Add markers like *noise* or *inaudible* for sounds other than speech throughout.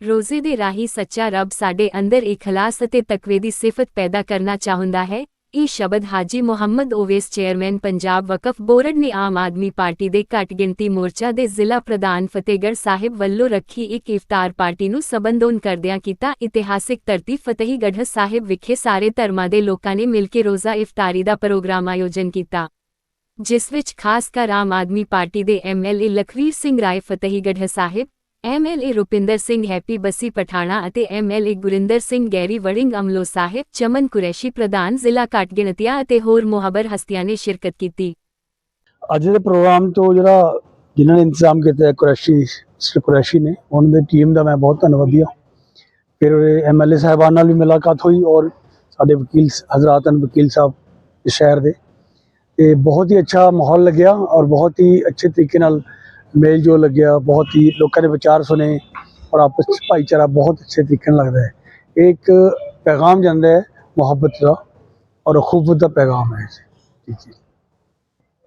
ਰੋਜ਼ੇ ਦੇ ਰਾਹੀਂ ਸੱਚਾ ਰੱਬ ਸਾਡੇ ਅੰਦਰ ਇਖਲਾਸ ਅਤੇ ਤਕਵੇ ਦੀ ਸਿਫਤ ਪੈਦਾ ਕਰਨਾ ਚਾਹੁੰਦਾ ਹੈ। ਇਹ ਸ਼ਬਦ ਹਾਜੀ ਮੁਹੰਮਦ ਓਵੇਸ, ਚੇਅਰਮੈਨ ਪੰਜਾਬ ਵਕਫ ਬੋਰਡ ਨੇ ਆਮ ਆਦਮੀ ਪਾਰਟੀ ਦੇ ਘੱਟ ਗਿਣਤੀ ਮੋਰਚਾ ਦੇ ਜ਼ਿਲ੍ਹਾ ਪ੍ਰਧਾਨ ਫਤਿਹਗੜ੍ਹ ਸਾਹਿਬ ਵੱਲੋਂ ਰੱਖੀ ਇੱਕ ਇਫਤਾਰ ਪਾਰਟੀ ਨੂੰ ਸੰਬੋਧਨ ਕਰਦਿਆਂ ਕੀਤਾ। ਇਤਿਹਾਸਿਕ ਧਰਤੀ ਫਤਿਹਗੜ੍ਹ ਸਾਹਿਬ ਵਿਖੇ ਸਾਰੇ ਧਰਮਾਂ ਦੇ ਲੋਕਾਂ ਨੇ ਮਿਲ ਕੇ ਰੋਜ਼ਾ ਇਫਤਾਰੀ ਦਾ ਪ੍ਰੋਗਰਾਮ ਆਯੋਜਨ ਕੀਤਾ, ਜਿਸ ਵਿੱਚ ਖਾਸ ਕਰ ਆਮ ਆਦਮੀ ਪਾਰਟੀ ਦੇ MLA Lakhvir Singh Rai Fatehgarh Sahib MLA Rupinder Singh Happy Bassi Pathana ਅਤੇ ਐਮਐਲਏ ਗੁਰਿੰਦਰ ਸਿੰਘ ਗੈਰੀ ਵੜਿੰਗ ਅਮਲੋ ਸਾਹਿਬ, ਚਮਨ ਕੁਰੈਸ਼ੀ ਪ੍ਰਧਾਨ ਜ਼ਿਲ੍ਹਾ ਘੱਟ ਅਤੇ ਹੋਰ ਮੁਹੱਬਰ ਹਸਤੀਆਂ ਨੇ ਸ਼ਿਰਕਤ ਕੀਤੀ। ਅੱਜ ਦੇ ਪ੍ਰੋਗਰਾਮ ਤੋਂ ਜਿਹੜਾ ਜਿਨ੍ਹਾਂ ਨੇ ਇੰਤਜ਼ਾਮ ਕੀਤਾ ਕੁਰੈਸ਼ੀ ਕੁਰੈਸ਼ੀ ਨੇ, ਉਹਨਾਂ ਦੀ ਟੀਮ ਦਾ ਮੈਂ ਬਹੁਤ ਧੰਨਵਾਦੀ ਹਾਂ। ਫਿਰ ਐਮਐਲਏ ਸਾਹਿਬਾਨ ਨਾਲ ਵੀ ਮੁਲਾਕਾਤ ਹੋਈ ਔਰ ਸਾਡੇ ਵਕੀਲ ਹਜ਼ਰਤ ਵਕੀਲ ਸਾਹਿਬ ਸ਼ਹਿਰ ਦੇ। ਤੇ ਬਹੁਤ ਹੀ ਅੱਛਾ ਮਾਹੌਲ ਲੱਗਿਆ ਔਰ ਬਹੁਤ ਹੀ ਅੱਛੇ ਤਰੀਕੇ ਨਾਲ ਮੇਲ ਜੋ ਲੱਗਿਆ ਬਹੁਤ ਹੀ ਲੋਕਾਂ ਦੇ ਵਿਚਾਰ ਸੁਨੇ ਔਰ ਆਪਸ ਵਿੱਚ ਭਾਈਚਾਰਾ ਬਹੁਤ ਅੱਛੇ ਤਰੀਕੇ ਨਾਲ ਲੱਗਦਾ ਹੈ। ਇੱਕ ਪੈਗਾਮ ਜਾਂਦਾ ਹੈ ਮੁਹੱਬਤ ਦਾ ਔਰ ਖੂਬਤ ਦਾ ਪੈਗਾਮ ਹੈ ਜੀ। ਜੀ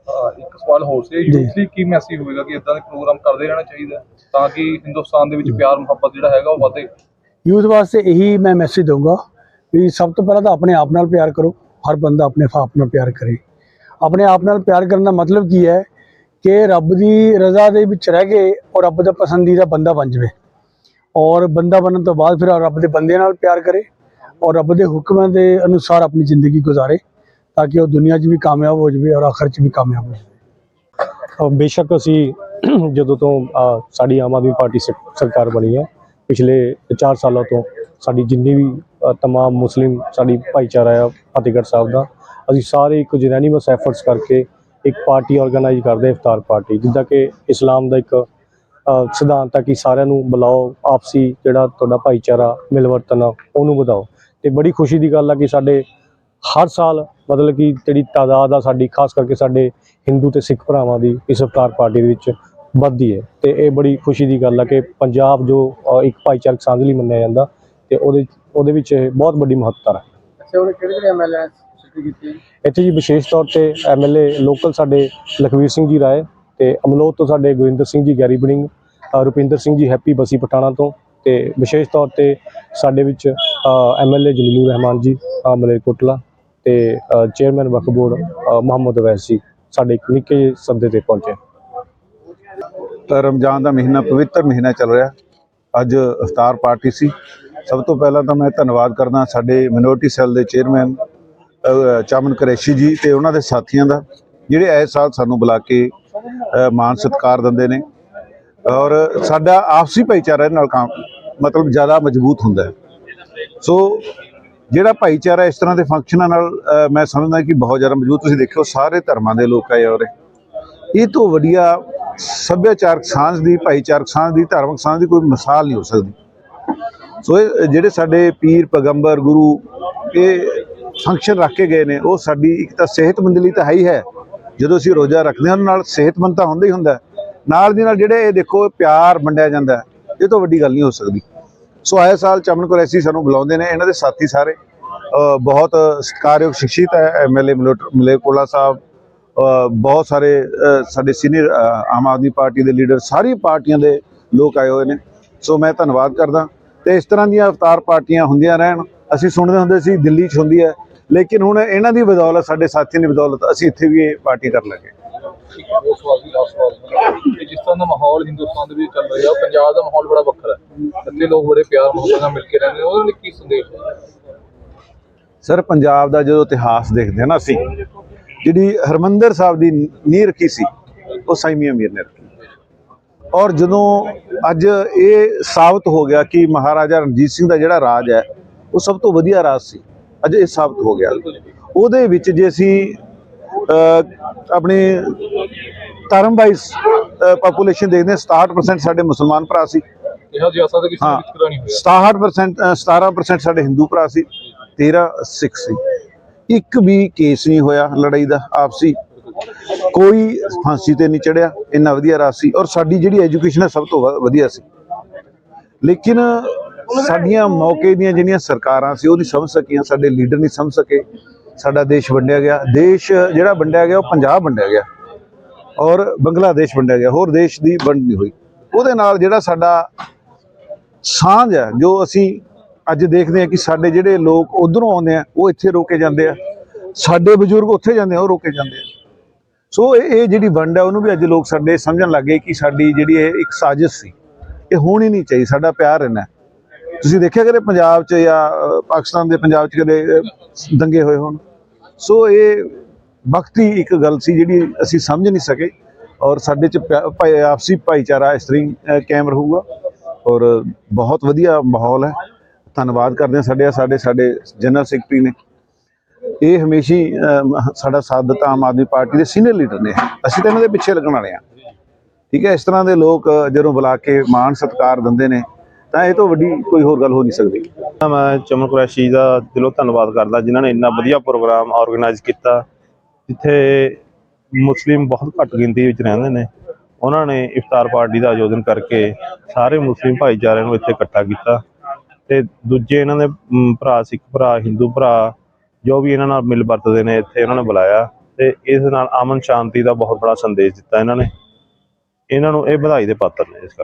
ਅਹ ਇੱਕ ਸਵਾਲ ਹੋਰ ਸੀ ਜੀ। ਯੂਥ ਲਈ ਕੀ ਮੈਸੇਜ ਹੋਵੇਗਾ ਕਿ ਇਦਾਂ ਦੇ ਪ੍ਰੋਗਰਾਮ ਕਰਦੇ ਰਹਿਣਾ ਚਾਹੀਦਾ ਹੈ ਤਾਂ ਕਿ ਹਿੰਦੁਸਤਾਨ ਦੇ ਵਿੱਚ ਪਿਆਰ ਮੁਹੱਬਤ ਜਿਹੜਾ ਹੈਗਾ ਉਹ ਵਧੇ? ਯੂਥ ਵਾਸਤੇ ਇਹੀ ਮੈਂ ਮੈਸੇਜ ਦਊਂਗਾ ਵੀ ਸਭ ਤੋਂ ਪਹਿਲਾਂ ਤਾਂ ਆਪਣੇ ਆਪ ਨਾਲ ਪਿਆਰ ਕਰੋ ਹਰ ਬੰਦਾ ਆਪਣੇ ਆਪ ਨਾਲ ਪਿਆਰ ਕਰੇ। ਆਪਣੇ ਆਪ ਨਾਲ ਪਿਆਰ ਕਰਨ ਦਾ ਮਤਲਬ ਕੀ ਹੈ ਕਿ ਰੱਬ ਦੀ ਰਜ਼ਾ ਦੇ ਵਿੱਚ ਰਹਿ ਕੇ ਔਰ ਰੱਬ ਦਾ ਪਸੰਦੀਦਾ ਬੰਦਾ ਬਣ ਜਾਵੇ। ਔਰ ਬੰਦਾ ਬਣਨ ਤੋਂ ਬਾਅਦ ਫਿਰ ਰੱਬ ਦੇ ਬੰਦੇ ਨਾਲ ਪਿਆਰ ਕਰੇ ਔਰ ਰੱਬ ਦੇ ਹੁਕਮਾਂ ਦੇ ਅਨੁਸਾਰ ਆਪਣੀ ਜ਼ਿੰਦਗੀ ਗੁਜ਼ਾਰੇ ਤਾਂ ਕਿ ਉਹ ਦੁਨੀਆ 'ਚ ਵੀ ਕਾਮਯਾਬ ਹੋ ਜਾਵੇ ਔਰ ਆਖਰ 'ਚ ਵੀ ਕਾਮਯਾਬ ਹੋ ਜਾਵੇ। ਬੇਸ਼ੱਕ ਅਸੀਂ *clears throat* ਜਦੋਂ ਤੋਂ ਸਾਡੀ ਆਮ ਆਦਮੀ ਪਾਰਟੀ ਸਰਕਾਰ ਬਣੀ ਹੈ ਪਿਛਲੇ 4 ਸਾਲਾਂ ਤੋਂ ਸਾਡੀ ਜਿੰਨੀ ਵੀ ਅ, ਤਮਾਮ ਮੁਸਲਿਮ ਸਾਡੀ ਭਾਈਚਾਰਾ ਆ ਫਤਿਹਗੜ੍ਹ ਸਾਹਿਬ ਦਾ ਅਸੀਂ ਸਾਰੇ ਇੱਕ ਜਨੈਨੀਮਸ ਐਫਰਟਸ ਕਰਕੇ ਇੱਕ ਪਾਰਟੀ ਆਰਗੇਨਾਈਜ਼ ਕਰਦੇ ਹਾਂ ਇਫਤਾਰ ਪਾਰਟੀ, ਜਿੱਦਾਂ ਕਿ ਇਸਲਾਮ ਦਾ ਇੱਕ ਸਿਧਾਂਤ ਆ ਕਿ ਸਾਰਿਆਂ ਨੂੰ ਬੁਲਾਓ, ਆਪਸੀ ਜਿਹੜਾ ਤੁਹਾਡਾ ਭਾਈਚਾਰਾ, ਮਿਲਵਰਤਨ ਉਹਨੂੰ ਵਧਾਓ। ਤੇ ਬੜੀ ਖੁਸ਼ੀ ਦੀ ਗੱਲ ਆ ਕਿ ਸਾਡੇ ਹਰ ਸਾਲ ਮਤਲਬ ਕਿ ਜਿਹੜੀ ਤਾਦਾਦ ਆ ਸਾਡੀ, ਖਾਸ ਕਰਕੇ ਸਾਡੇ ਹਿੰਦੂ ਤੇ ਸਿੱਖ ਭਰਾਵਾਂ ਦੀ ਇਸ ਅਵਤਾਰ ਪਾਰਟੀ ਦੇ ਵਿੱਚ ਵੱਧਦੀ ਹੈ। ਤੇ ਇਹ ਬੜੀ ਖੁਸ਼ੀ ਦੀ ਗੱਲ ਆ ਕਿ ਪੰਜਾਬ ਜੋ ਇੱਕ ਭਾਈਚਾਰਕ ਸਾਂਝ ਲਈ ਮੰਨਿਆ ਜਾਂਦਾ, ਤੇ ਉਹਦੇ ਉਹਦੇ ਵਿੱਚ ਇਹ ਬਹੁਤ ਵੱਡੀ ਮਹੱਤਤਾ ਹੈ ਅੱਛਾ ਉਹਨੇ ਕਿਹੜੇ ਕਿਹੜੇ ਐਮਐਲਏ ਇੱਥੇ ਜੀ ਵਿਸ਼ੇਸ਼ ਤੌਰ ਤੇ ਐਮਐਲਏ ਲੋਕਲ ਸਾਡੇ ਲਖਵੀਰ ਸਿੰਘ ਜੀ ਰਾਏ ਤੇ ਅਮਲੋਹ ਤੋਂ ਸਾਡੇ ਗੁਰਿੰਦਰ ਸਿੰਘ ਜੀ ਗੈਰੀ ਬੜਿੰਗ ਅ, ਰੁਪਿੰਦਰ ਸਿੰਘ ਜੀ ਹੈਪੀ ਬਸੀ ਪਠਾਣਾ ਤੋਂ ਤੇ ਵਿਸ਼ੇਸ਼ ਤੌਰ ਤੇ ਸਾਡੇ ਵਿੱਚ ਐਮਐਲਏ ਜਮੀਲੂਰ ਰਹਿਮਾਨ ਜੀ ਮਲੇਰਕੋਟਲਾ ਤੇ ਚੇਅਰਮੈਨ ਵਕਫ ਬੋਰਡ ਮੁਹੰਮਦ ਅਵੈਸ ਜੀ ਸਾਡੇ ਇੱਕ ਨਿੱਕੇ ਜਿਹੇ ਸੱਦੇ ਤੇ ਪਹੁੰਚੇ। ਤਾਂ ਰਮਜ਼ਾਨ ਦਾ ਮਹੀਨਾ ਪਵਿੱਤਰ ਮਹੀਨਾ ਚੱਲ ਰਿਹਾ। ਅੱਜ ਇਫਤਾਰ ਪਾਰਟੀ ਸੀ। ਸਭ ਤੋਂ ਪਹਿਲਾਂ ਤਾਂ ਮੈਂ ਧੰਨਵਾਦ ਕਰਦਾ ਸਾਡੇ ਮਿਨੋਰਟੀ ਸੈੱਲ ਦੇ ਚੇਅਰਮੈਨ ਚਾਮਨ ਕਰੈਸ਼ੀ ਜੀ ਤੇ ਉਹਨਾਂ ਦੇ ਸਾਥੀਆਂ ਦਾ ਜਿਹੜੇ ਐ ਸਾਲ ਸਾਨੂੰ ਬੁਲਾ ਕੇ ਅਹ, ਮਾਣ ਸਤਿਕਾਰ ਦਿੰਦੇ ਨੇ। ਔਰ ਸਾਡਾ ਆਪਸੀ ਭਾਈਚਾਰਾ ਇਹਦੇ ਨਾਲ ਕੰਮ ਮਤਲਬ ਜ਼ਿਆਦਾ ਮਜ਼ਬੂਤ ਹੁੰਦਾ ਹੈ। ਸੋ ਜਿਹੜਾ ਭਾਈਚਾਰਾ ਇਸ ਤਰ੍ਹਾਂ ਦੇ ਫੰਕਸ਼ਨਾਂ ਨਾਲ ਮੈਂ ਸਮਝਦਾ ਕਿ ਬਹੁਤ ਜ਼ਿਆਦਾ ਮਜ਼ਬੂਤ। ਤੁਸੀਂ ਦੇਖਿਓ ਸਾਰੇ ਧਰਮਾਂ ਦੇ ਲੋਕ ਆਏ ਔਰ ਇਹ ਤੋਂ ਵਧੀਆ ਸੱਭਿਆਚਾਰਕ ਸਾਂਝ ਦੀ ਭਾਈਚਾਰਕ ਸਾਂਝ ਦੀ ਧਾਰਮਿਕ ਸਾਂਝ ਦੀ ਕੋਈ ਮਿਸਾਲ ਨਹੀਂ ਹੋ ਸਕਦੀ। ਸੋ ਇਹ ਜਿਹੜੇ ਸਾਡੇ ਪੀਰ ਪੈਗੰਬਰ ਗੁਰੂ ਇਹ ਫੰਕਸ਼ਨ ਰੱਖ ਕੇ ਗਏ ਨੇ ਉਹ ਸਾਡੀ ਇੱਕ ਤਾਂ ਸਿਹਤਮੰਦ ਲਈ ਤਾਂ ਹੈ ਹੀ ਹੈ। ਜਦੋਂ ਅਸੀਂ ਰੋਜ਼ਾ ਰੱਖਦੇ ਹਾਂ ਉਹਨਾਂ ਨਾਲ ਸਿਹਤਮੰਦ ਤਾਂ ਹੁੰਦਾ ਹੀ ਹੁੰਦਾ ਨਾਲ ਦੀ ਨਾਲ ਜਿਹੜੇ ਇਹ ਦੇਖੋ ਪਿਆਰ ਵੰਡਿਆ ਜਾਂਦਾ ਇਹ ਤੋਂ ਵੱਡੀ ਗੱਲ ਨਹੀਂ ਹੋ ਸਕਦੀ। ਸੋ ਆਏ ਸਾਲ ਚਮਨ ਕੁਰੈਸੀ ਸਾਨੂੰ ਬੁਲਾਉਂਦੇ ਨੇ ਇਹਨਾਂ ਦੇ ਸਾਥੀ ਸਾਰੇ। ਅ, ਬਹੁਤ ਸਤਿਕਾਰਯੋਗ ਸ਼ਖਸੀਅਤ ਹੈ ਐਮਐਲਏ ਮਲੇਕੋਲਾ ਸਾਹਿਬ। ਬਹੁਤ ਸਾਰੇ ਸਾਡੇ ਸੀਨੀਅਰ ਆਮ ਆਦਮੀ ਪਾਰਟੀ ਦੇ ਲੀਡਰ ਸਾਰੀ ਪਾਰਟੀਆਂ ਦੇ ਲੋਕ ਆਏ ਹੋਏ ਨੇ। ਸੋ ਮੈਂ ਧੰਨਵਾਦ ਕਰਦਾ। ਤੇ ਇਸ ਤਰ੍ਹਾਂ ਦੀਆਂ ਅਵਤਾਰ ਪਾਰਟੀਆਂ ਹੁੰਦੀਆਂ ਰਹਿਣ ਅਸੀਂ ਸੁਣਦੇ ਹੁੰਦੇ ਸੀ ਦਿੱਲੀ 'ਚ ਹੁੰਦੀ ਹੈ। ਲੇਕਿਨ ਹੁਣ ਇਹਨਾਂ ਦੀ ਬਦੌਲਤ ਸਾਡੇ ਸਾਥੀਆਂ ਦੀ ਬਦੌਲਤ ਅਸੀਂ ਇੱਥੇ ਵੀ ਇਹ ਪਾਰਟੀ ਕਰ ਲਾਂਗੇ ਇੱਕ ਹੋਰ ਸਵਾਲ ਸੀ ਲਾਸਟ ਸਵਾਲ ਕਿ ਜਿਸ ਤਰ੍ਹਾਂ ਦਾ ਮਾਹੌਲ ਹਿੰਦੁਸਤਾਨ ਦੇ ਵਿੱਚ ਚੱਲ ਰਿਹਾ ਉਹ ਪੰਜਾਬ ਦਾ ਮਾਹੌਲ ਬੜਾ ਵੱਖਰਾ ਹੈ। ਇੱਥੇ ਲੋਕ ਬੜੇ ਪਿਆਰ ਮੁਹੱਬਤ ਨਾਲ ਮਿਲ ਕੇ ਰਹਿੰਦੇ ਨੇ ਉਹਦੇ ਲਈ ਕੀ ਸੰਦੇਸ਼ ਹੈ? ਸਰ ਪੰਜਾਬ ਦਾ ਜਦੋਂ ਇਤਿਹਾਸ ਦੇਖਦੇ ਹਾਂ ਨਾ ਅਸੀਂ ਜਿਹੜੀ ਹਰਮੰਦਰ ਸਾਹਿਬ ਦੀ ਨੀਂਹ ਰੱਖੀ ਸੀ ਉਹ ਸਾਈਮੀਆ ਮੀਰ ਨੇ ਰੱਖੀ। ਔਰ ਜਦੋਂ ਅੱਜ ਇਹ ਸਾਬਤ ਹੋ ਗਿਆ ਕਿ ਮਹਾਰਾਜਾ ਰਣਜੀਤ ਸਿੰਘ ਦਾ ਜਿਹੜਾ ਰਾਜ ਹੈ ਉਹ ਸਭ ਤੋਂ ਵਧੀਆ ਰਾਜ ਸੀ। ਅੱਜ ਇਹ ਸਾਬਤ ਹੋ ਗਿਆ। ਉਹਦੇ ਵਿੱਚ ਜੇ ਅਸੀਂ ਆਪਣੀ ਧਰਮ ਵਾਈਜ਼ ਪੋਪੂਲੇਸ਼ਨ ਦੇਖਦੇ ਹਾਂ 67% ਸਾਡੇ ਮੁਸਲਮਾਨ ਭਰਾ ਸੀ। ਇਹ ਜ਼ਿਆਦਾ ਕਿਸੇ ਵਿਤਕਰਾ ਨਹੀਂ ਹੋਇਆ 67% ਅ, 17% ਸਾਡੇ ਹਿੰਦੂ ਭਰਾ ਸੀ 13 ਸਿੱਖ ਸੀ। ਇੱਕ ਵੀ ਕੇਸ ਨਹੀਂ ਹੋਇਆ ਲੜਾਈ ਦਾ ਆਪਸੀ। ਕੋਈ ਫਾਂਸੀ ਤੇ ਨਹੀਂ ਚੜਿਆ ਇੰਨਾ ਵਧੀਆ ਰਾਜ ਸੀ। ਔਰ ਸਾਡੀ ਜਿਹੜੀ ਐਜੂਕੇਸ਼ਨ ਹੈ ਸਭ ਤੋਂ ਵਧੀਆ ਸੀ। ਲੇਕਿਨ ਸਾਡੀਆਂ ਮੌਕੇ ਦੀਆਂ ਜਿਹੜੀਆਂ ਸਰਕਾਰਾਂ ਸੀ ਉਹ ਨਹੀਂ ਸਮਝ ਸਕੀਆਂ ਸਾਡੇ ਲੀਡਰ ਨਹੀਂ ਸਮਝ ਸਕੇ। ਸਾਡਾ ਦੇਸ਼ ਵੰਡਿਆ ਗਿਆ। ਦੇਸ਼ ਜਿਹੜਾ ਵੰਡਿਆ ਗਿਆ ਉਹ ਪੰਜਾਬ ਵੰਡਿਆ ਗਿਆ। ਔਰ ਬੰਗਲਾਦੇਸ਼ ਵੰਡਿਆ ਗਿਆ। ਹੋਰ ਦੇਸ਼ ਦੀ ਵੰਡ ਨਹੀਂ ਹੋਈ। ਉਹਦੇ ਨਾਲ ਜਿਹੜਾ ਸਾਡਾ ਸਾਂਝ ਹੈ ਜੋ ਅਸੀਂ ਅੱਜ ਦੇਖਦੇ ਹਾਂ ਕਿ ਸਾਡੇ ਜਿਹੜੇ ਲੋਕ ਉਧਰੋਂ ਆਉਂਦੇ ਆ ਉਹ ਇੱਥੇ ਰੋਕੇ ਜਾਂਦੇ ਆ। ਸਾਡੇ ਬਜ਼ੁਰਗ ਉੱਥੇ ਜਾਂਦੇ ਆ ਉਹ ਰੋਕੇ ਜਾਂਦੇ ਆ। ਸੋ ਇਹ ਜਿਹੜੀ ਵੰਡ ਹੈ ਉਹਨੂੰ ਵੀ ਅੱਜ ਲੋਕ ਸਾਡੇ ਸਮਝਣ ਲੱਗੇ ਕਿ ਸਾਡੀ ਜਿਹੜੀ ਇਹ ਇੱਕ ਸਾਜ਼ਿਸ਼ ਸੀ ਇਹ ਹੋਣੀ ਨਹੀਂ ਚਾਹੀਦੀ। ਸਾਡਾ ਪਿਆਰ ਹੈ। ਤੁਸੀਂ ਦੇਖਿਆ ਕਦੇ ਪੰਜਾਬ 'ਚ ਜਾਂ ਪਾਕਿਸਤਾਨ ਦੇ ਪੰਜਾਬ 'ਚ ਕਦੇ ਦੰਗੇ ਹੋਏ ਹੋਣ? ਸੋ ਇਹ ਵਕਤੀ ਇੱਕ ਗੱਲ ਸੀ ਜਿਹੜੀ ਅਸੀਂ ਸਮਝ ਨਹੀਂ ਸਕੇ ਔਰ ਸਾਡੇ 'ਚ ਪਿਆ- ਭਾਈ ਆਪਸੀ ਭਾਈਚਾਰਾ ਇਸ ਤਰ੍ਹਾਂ ਹੀ, ਅ, ਕਾਇਮ ਰਹੂਗਾ ਔਰ ਬਹੁਤ ਵਧੀਆ ਮਾਹੌਲ ਹੈ। ਧੰਨਵਾਦ ਕਰਦੇ ਹਾਂ ਸਾਡੇ ਸਾਡੇ ਸਾਡੇ ਜਨਰਲ ਸੈਕਟਰੀ ਨੇ। ਇਹ ਹਮੇਸ਼ਾ ਹੀ ਸਾਡਾ ਸਾਥ ਦਿੱਤਾ ਆਮ ਆਦਮੀ ਪਾਰਟੀ ਦੇ ਸੀਨੀਅਰ ਲੀਡਰ ਨੇ। ਅਸੀਂ ਤਾਂ ਇਹਨਾਂ ਦੇ ਪਿੱਛੇ ਲੱਗਣ ਵਾਲੇ ਆ ਠੀਕ ਹੈ ਇਸ ਤਰ੍ਹਾਂ ਦੇ ਲੋਕ ਜਦੋਂ ਬੁਲਾ ਕੇ ਮਾਣ ਸਤਿਕਾਰ ਦਿੰਦੇ ਨੇ ਤਾਂ ਇਹ ਤੋਂ ਵੱਡੀ ਕੋਈ ਹੋਰ ਗੱਲ ਹੋ ਨਹੀਂ ਸਕਦੀ। ਮੈਂ ਚਮਨ ਕੁਰੈਸ਼ੀ ਦਾ ਦਿਲੋਂ ਧੰਨਵਾਦ ਕਰਦਾ, ਜਿਨ੍ਹਾਂ ਨੇ ਇੰਨਾ ਵਧੀਆ ਪ੍ਰੋਗਰਾਮ ਆਰਗੇਨਾਈਜ਼ ਕੀਤਾ, ਜਿੱਥੇ ਮੁਸਲਿਮ ਬਹੁਤ ਘੱਟ ਗਿਣਤੀ ਵਿੱਚ ਰਹਿੰਦੇ ਨੇ। ਉਹਨਾਂ ਨੇ ਇਫਤਾਰ ਪਾਰਟੀ ਦਾ ਆਯੋਜਨ ਕਰਕੇ ਸਾਰੇ ਮੁਸਲਿਮ ਭਾਈਚਾਰੇ ਨੂੰ ਇੱਥੇ ਇਕੱਠਾ ਕੀਤਾ ਤੇ ਦੂਜੇ ਇਹਨਾਂ ਦੇ ਭਰਾ, ਸਿੱਖ ਭਰਾ, ਹਿੰਦੂ ਭਰਾ, ਜੋ ਵੀ ਇਹਨਾਂ ਨਾਲ ਮਿਲ ਵਰਤਦੇ ਨੇ, ਇੱਥੇ ਇਹਨਾਂ ਨੇ ਬੁਲਾਇਆ ਤੇ ਇਸ ਨਾਲ ਅਮਨ ਸ਼ਾਂਤੀ ਦਾ ਬਹੁਤ ਬੜਾ ਸੰਦੇਸ਼ ਦਿੱਤਾ ਇਹਨਾਂ ਨੇ। ਇਹਨਾਂ ਨੂੰ ਇਹ ਵਧਾਈ ਦੇ ਪਾਤਰ ਨੇ ਇਸ ਕਰਕੇ